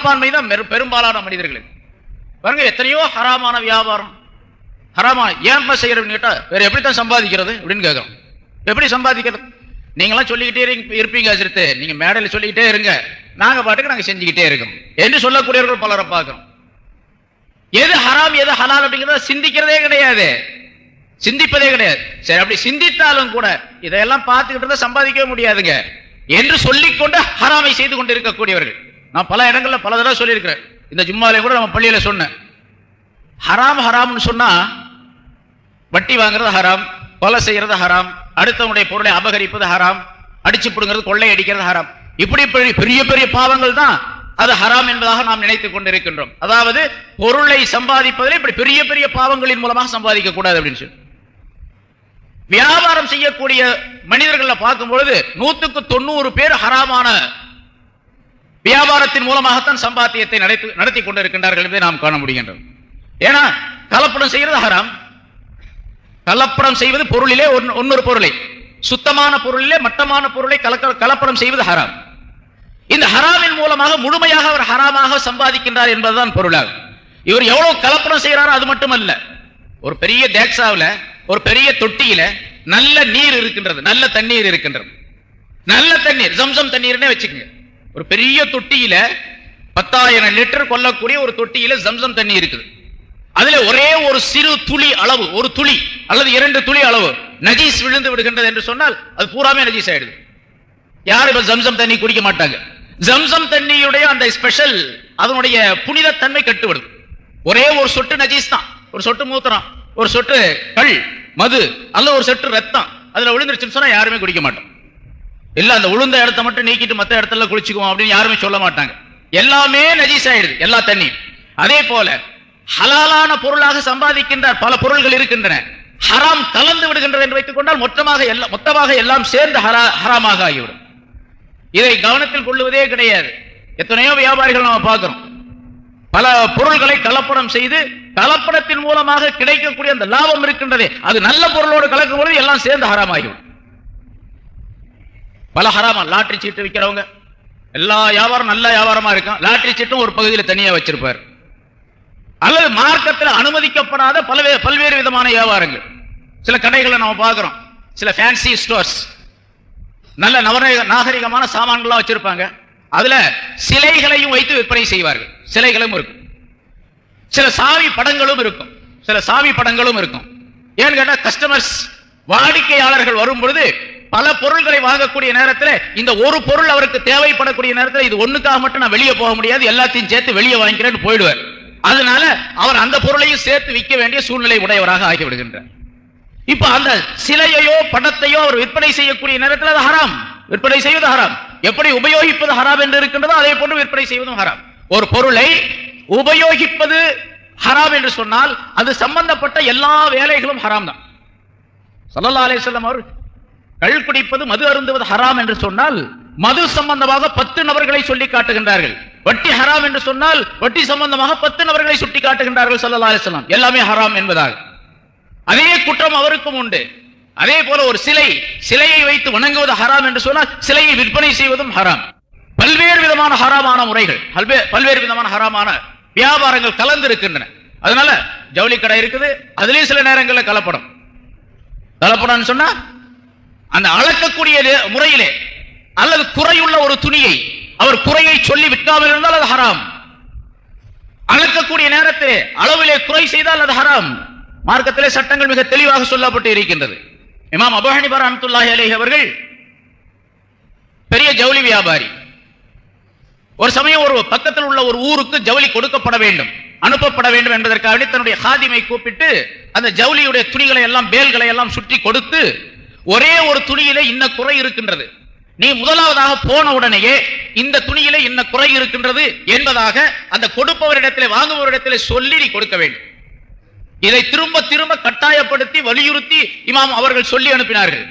மனப்பான்மை தான் பெரும்பாலான மனிதர்களுக்கு பாருங்க எத்தனையோ ஹராமான வியாபாரம். ஹராமா ஏன்ப்பா செய்யறதுன்னு கேட்டா வேற எப்படி தான் சம்பாதிக்கிறது அப்படின்னு கேட்குறோம். எப்படி சம்பாதிக்கிறது? நீங்களாம் சொல்லிக்கிட்டே இருப்பீங்க சிறுத்தை நீங்க மேடையில் சொல்லிக்கிட்டே இருங்க. நாங்க பாட்டுக்கு நாங்க செஞ்சுக்கிட்டே இருக்கோம். என்று சொல்லக்கூடியவர்கள் பலரை பார்க்குறோம். எது ஹராம் எது ஹலால் அப்படிங்கிறத சிந்திக்கிறதே கிடையாது. சிந்திப்பதே கிடையாது. சரி அப்படி சிந்தித்தாலும் கூட இதையெல்லாம் பார்த்துக்கிட்டு தான் சம்பாதிக்கவே முடியாதுங்க. என்று சொல்லிக்கொண்டு ஹராமை செய்து கொண்டு இருக்கக்கூடியவர்கள் நான் பல இடங்களில் பல தடவை சொல்லியிருக்கிறேன். இந்த ஜும்மாலே கூட நம்ம பள்ளியில் சொன்னேன். ஹராம் ஹராம்னு சொன்னால் வட்டி வாங்குறது ஹராம் கொலை செய்கிறது ஹராம் அடுத்தவனுடைய பொருளை அபகரிப்பது ஹராம் அடிச்சு பிடுங்கிறது கொள்ளை அடிக்கிறது ஹராம். இப்படி பெரிய பெரிய பெரிய பாவங்கள் தான் அது ஹராம் என்பதாக நாம் நினைத்துக் கொண்டிருக்கின்றோம். அதாவது பொருளை சம்பாதிப்பதில் இப்படி பெரிய பெரிய பாவங்களின் மூலமாக சம்பாதிக்க கூடாது அப்படின்னு சொல்லி. வியாபாரம் செய்யக்கூடிய மனிதர்களை பார்க்கும் பொழுது நூத்துக்கு தொண்ணூறு பேர் ஹராமான வியாபாரத்தின் மூலமாகத்தான் சம்பாத்தியத்தை நடத்தி நடத்தி கொண்டிருக்கின்றார்கள் என்பதை நாம் காண முடிகின்றோம் ஏன்னா கலப்படம் செய்யறது ஹராம். கலப்படம் செய்வது பொருளிலே ஒன்னு- பொருளை. சுத்தமான பொருளிலே மட்டமான பொருளை கலக்க கலப்படம் செய்வது ஹராம். இந்த ஹராமின் மூலமாக முழுமையாக அவர் ஹராமாக சம்பாதிக்கின்றார் என்பதுதான் பொருளாகும். இவர் எவ்வளவு கலப்படம் செய்கிறாரோ அது மட்டுமல்ல. ஒரு பெரிய தேக்ஸாவில் ஒரு பெரிய தொட்டியில நல்ல நீர் இருக்கின்றது. நல்ல தண்ணீர் இருக்கின்றது. நல்ல தண்ணீர் ஜம்சம் தண்ணீர்னே வச்சுக்கோங்க. ஒரு பெரிய தொட்டியில பத்தாயிரம் லிட்டர் கொல்லக்கூடிய ஒரு தொட்டியில ஜம்சம் தண்ணி இருக்குது. அதுல ஒரே ஒரு சிறு துளி அளவு ஒரு துளி அல்லது இரண்டு துளி அளவு நஜீஸ் விழுந்து விடுகின்றது என்று சொன்னால் அது பூராமே நஜீஸ் ஆயிடுது. யாரும் இப்ப ஜம்சம் தண்ணி குடிக்க மாட்டாங்க. ஜம்சம் தண்ணியுடைய அந்த ஸ்பெஷல் அதனுடைய புனிதத்தன்மை கட்டுவிடும் ஒரே ஒரு சொட்டு நஜீஸ் தான். ஒரு சொட்டு மூத்திரம் ஒரு சொட்டு கல் மது அல்ல ஒரு சொட்டு ரத்தம் அதுல விழுந்துருச்சுன்னு சொன்னா யாருமே குடிக்க மாட்டோம். இல்ல அந்த உளுந்த இடத்த மட்டும் நீக்கிட்டு மத்த இடத்துல குளிச்சுக்குவோம் அப்படின்னு யாருமே சொல்ல மாட்டாங்க. எல்லாமே நஜீஸ் ஆயிடுது எல்லா தண்ணியும். அதே போல ஹலாலான பொருளாக சம்பாதிக்கின்ற பல பொருள்கள் இருக்கின்றன. ஹராம் கலந்து விடுகின்றது என்று வைத்துக் கொண்டால் மொத்தமாக எல்லாம் மொத்தமாக எல்லாம் சேர்ந்து ஹரா ஹராமாக ஆகிவிடும். இதை கவனத்தில் கொள்ளுவதே கிடையாது. எத்தனையோ வியாபாரிகள் நம்ம பார்க்கிறோம். பல பொருள்களை கலப்படம் செய்து கலப்படத்தின் மூலமாக கிடைக்கக்கூடிய அந்த லாபம் இருக்கின்றதே அது நல்ல பொருளோடு கலக்கும் பொழுது எல்லாம் சேர்ந்து ஹராமாகிவிடும். பல ஹராமா லாட்ரி சீட்டு விற்கிறவங்க எல்லா வியாபாரம் நல்ல வியாபாரமா இருக்கும். லாட்ரி சீட்டும் ஒரு பகுதியில் தனியாக வச்சிருப்பார். அல்லது மார்க்கத்தில் அனுமதிக்கப்படாத பல்வேறு பல்வேறு விதமான வியாபாரங்கள். சில கடைகளை நம்ம பார்க்குறோம். சில ஃபேன்சி ஸ்டோர்ஸ் நல்ல நவநீக நாகரிகமான சாமான்கள்லாம் வச்சிருப்பாங்க. அதுல சிலைகளையும் வைத்து விற்பனை செய்வார்கள். சிலைகளும் இருக்கும். சில சாமி படங்களும் இருக்கும். சில சாமி படங்களும் இருக்கும். ஏன்னு கேட்டால் கஸ்டமர்ஸ் வாடிக்கையாளர்கள் வரும் பொழுது பல பொருள்களை வாங்கக்கூடிய நேரத்தில் இந்த ஒரு பொருள் அவருக்கு தேவைப்படக்கூடிய நேரத்தில் இது ஒண்ணுக்காக மட்டும் நான் வெளியே போக முடியாது எல்லாத்தையும் சேர்த்து வெளியே வாங்கிக்கிறேன்னு போயிடுவார் அதனால அவர் அந்த பொருளையும் சேர்த்து விற்க வேண்டிய சூழ்நிலை உடையவராக ஆகிவிடுகின்றார். இப்ப அந்த சிலையையோ பணத்தையோ அவர் விற்பனை செய்யக்கூடிய நேரத்தில் அது ஹராம். விற்பனை செய்வது ஹராம். எப்படி உபயோகிப்பது ஹராம் என்று இருக்கின்றதோ அதே போன்று விற்பனை செய்வதும் ஹராம். ஒரு பொருளை உபயோகிப்பது ஹராம் என்று சொன்னால் அது சம்பந்தப்பட்ட எல்லா வேலைகளும் ஹராம் தான். சல்லா அலிஸ்லாம் அவர் கள் குடிப்பது மது அருந்துவது ஹராம் என்று சொன்னால் மது சம்பந்தமாக பத்து நபர்களை சொல்லி காட்டுகின்றார்கள். வட்டி ஹராம் என்று சொன்னால் வட்டி சம்பந்தமாக பத்து நபர்களை சுட்டி காட்டுகின்றார்கள் சல்லல்லா அலிஸ்லாம் எல்லாமே ஹராம் என்பதாக. அதே குற்றம் அவருக்கும் உண்டு. அதே போல ஒரு சிலை சிலையை வைத்து வணங்குவது ஹராம் என்று சொன்னால் சிலையை விற்பனை செய்வதும் ஹராம். பல்வேறு விதமான ஹராமான முறைகள் பல்வேறு விதமான ஹராமான வியாபாரங்கள் கலந்து இருக்கின்றன அதனால ஜவுளி கடை இருக்குது அதுலயும் சில நேரங்களில் கலப்படம். கலப்படம்னு சொன்னா அந்த அளக்கக்கூடிய முறையிலே அல்லது குறையுள்ள ஒரு துணியை அவர் குறையை சொல்லி விற்காமல் இருந்தால் அது ஹராம். அளக்கக்கூடிய நேரத்திலே அளவிலே குறை செய்தால் அது ஹராம். மார்க்கத்திலே சட்டங்கள் மிக தெளிவாக சொல்லப்பட்டு இருக்கின்றது. இமாம் அபு ஹனிஃபா அலேஹி அவர்கள் பெரிய ஜவுளி வியாபாரி. ஒரு சமயம் ஒரு பக்கத்தில் உள்ள ஒரு ஊருக்கு ஜவுளி கொடுக்கப்பட வேண்டும் அனுப்பப்பட வேண்டும் என்பதற்காக தன்னுடைய ஹாதிமை கூப்பிட்டு அந்த ஜவுளியுடைய துணிகளை எல்லாம் பேல்களை எல்லாம் சுற்றி கொடுத்து ஒரே ஒரு துணியிலே இன்ன குறை இருக்கின்றது. நீ முதலாவதாக போன உடனேயே இந்த துணியிலே இன்ன குறை இருக்கின்றது என்பதாக அந்த கொடுப்பவரிடத்திலே வாங்குபவரிடத்திலே சொல்லி நீ கொடுக்க வேண்டும். இதை திரும்ப திரும்ப கட்டாயப்படுத்தி வலியுறுத்தி இமாம் அவர்கள் சொல்லி அனுப்பினார்கள்.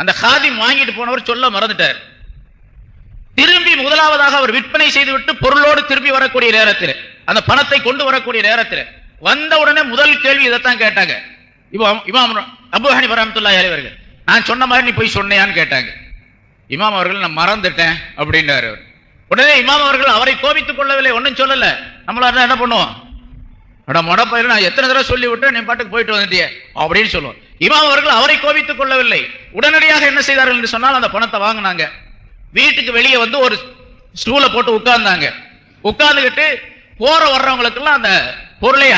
அந்த ஹாதிம் வாங்கிட்டு போனவர் சொல்ல மறந்துட்டார். திரும்பி முதலாவதாக அவர் விற்பனை செய்துவிட்டு பொருளோடு திரும்பி வரக்கூடிய நேரத்தில் அந்த பணத்தை கொண்டு வரக்கூடிய நேரத்தில் வந்த உடனே முதல் கேள்வி இதைத்தான் கேட்டாங்க. இமாம் இமாம் அபு ஹனி வரமத்துல்லாஹி அலைவர்கள் நான் சொன்ன மாதிரி நீ போய் சொன்னையான்னு கேட்டாங்க. இமாம் அவர்கள் நான் மறந்துட்டேன் அப்படின்னாரு அவர். உடனே இமாம் அவர்கள் அவரை கோபித்துக் கொள்ளவில்லை ஒன்றும் சொல்லல. நம்மளா என்ன பண்ணுவோம்? அட மொடப்பயிர் நான் எத்தனை தடவை சொல்லி விட்டேன் நீ பாட்டுக்கு போயிட்டு வந்துட்டிய அப்படின்னு சொல்லுவோம். இமாம் அவர்கள் அவரை கோபித்துக் கொள்ளவில்லை. உடனடியாக என்ன செய்தார்கள் என்று சொன்னால் அந்த பணத்தை வாங்கினாங்க. வீட்டுக்கு வெளியே வந்து ஒரு ஸ்டூலை போட்டு உட்கார்ந்தாங்க. உட்கார்ந்துகிட்டு போற வர்றவங்களுக்கெல்லாம் அந்த பொருளை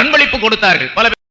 அன்பளிப்பு கொடுத்தார்கள். பல பேர்